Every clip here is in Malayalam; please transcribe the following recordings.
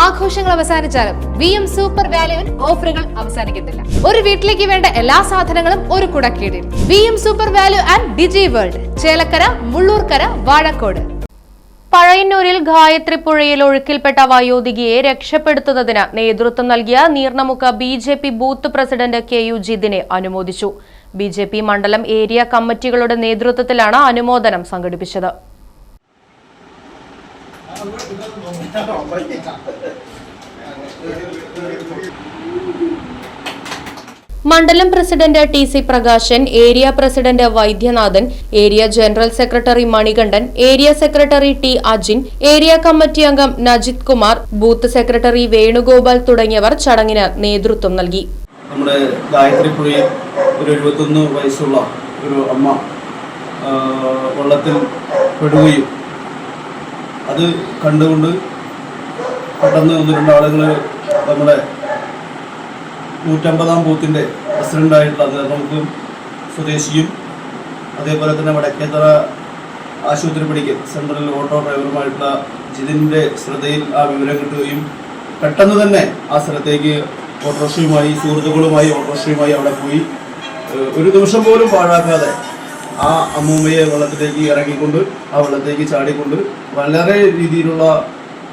ആഘോഷങ്ങൾ അവസാനിച്ചാലും വി എം സൂപ്പർ വാല്യുവിൽ ഓഫറുകൾ അവസാനിക്കുന്നില്ല ഒരു വീട്ടിലേക്ക് വേണ്ട എല്ലാ സാധനങ്ങളും ഒരു കുടക്കീടിൽ. V M super value and Digi world Chelakkara Mullurkara Vazhakode. പഴയന്നൂരിൽ Gayathri പുഴയിൽ ഒഴുക്കിൽപ്പെട്ട വയോധികയെ രക്ഷപ്പെടുത്തുന്നതിന് നേതൃത്വം നൽകിയ നീർണമുക്ക B J P booth president K U ജിതിനെ അനുമോദിച്ചു. ബി ജെ പി മണ്ഡലം ഏരിയ കമ്മിറ്റികളുടെ നേതൃത്വത്തിലാണ് അനുമോദനം സംഘടിപ്പിച്ചത്. മണ്ഡലം president T C Prakashan area president Vaidyanathan area general secretary Manikandan area secretary T Ajin area committee അംഗം നജിത് കുമാർ ബൂത്ത് സെക്രട്ടറി വേണുഗോപാൽ തുടങ്ങിയവർ ചടങ്ങിന് നേതൃത്വം നൽകി. നമ്മുടെ ഗായത്രി ഒരു എഴുപത്തൊന്ന് വയസ്സുള്ള ഒരു അമ്മ വെള്ളത്തിൽ പെടുകയും അത് കണ്ടുകൊണ്ട് പെട്ടെന്ന് ഒന്ന് രണ്ട് ആളുകൾ നമ്മുടെ നൂറ്റമ്പതാം ബൂത്തിന്റെ പ്രസിഡന്റായിട്ടുള്ള നമുക്ക് സ്വദേശിയും അതേപോലെ തന്നെ വടക്കേത്തറ ആശുപത്രി പഠിക്കൽ സെൻട്രൽ ഓട്ടോ ഡ്രൈവറുമായിട്ടുള്ള ജിതിന്റെ ശ്രദ്ധയിൽ ആ വിവരം കിട്ടുകയും പെട്ടെന്ന് തന്നെ ആ സ്ഥലത്തേക്ക് ഓട്ടോറിക്ഷയുമായി സുഹൃത്തുക്കളുമായി ഓട്ടോറിക്ഷയുമായി അവിടെ പോയി. ഒരു നിമിഷം പോലും പാഴാക്കാതെ ആ അമ്മൂമ്മയെ വെള്ളത്തിലേക്ക് ഇറങ്ങിക്കൊണ്ട് ആ വെള്ളത്തേക്ക് ചാടിക്കൊണ്ട് വളരെ രീതിയിലുള്ള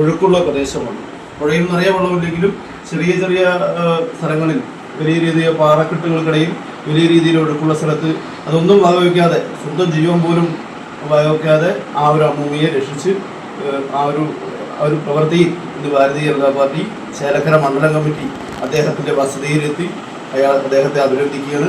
ഒഴുക്കുള്ള പ്രദേശമാണ്. പുഴയിൽ നിറയെ വെള്ളമില്ലെങ്കിലും ചെറിയ ചെറിയ സ്ഥലങ്ങളിൽ വലിയ രീതിയിൽ പാറക്കെട്ടുകൾക്കിടയിൽ വലിയ രീതിയിൽ ഒഴുക്കുള്ള സ്ഥലത്ത് അതൊന്നും വകവയ്ക്കാതെ സ്വന്തം ജീവൻ പോലും വകവയ്ക്കാതെ ആ ഒരു അമ്മൂമ്മയെ രക്ഷിച്ച് ആ ഒരു ആ ഒരു പ്രവൃത്തിയിൽ ഇന്ന് ഭാരതീയ ജനതാ പാർട്ടി ചേലക്കര മണ്ഡലം കമ്മിറ്റി അദ്ദേഹത്തിന്റെ വസതിയിലെത്തി അയാൾ അദ്ദേഹത്തെ അഭിനന്ദിക്കുകയാണ്.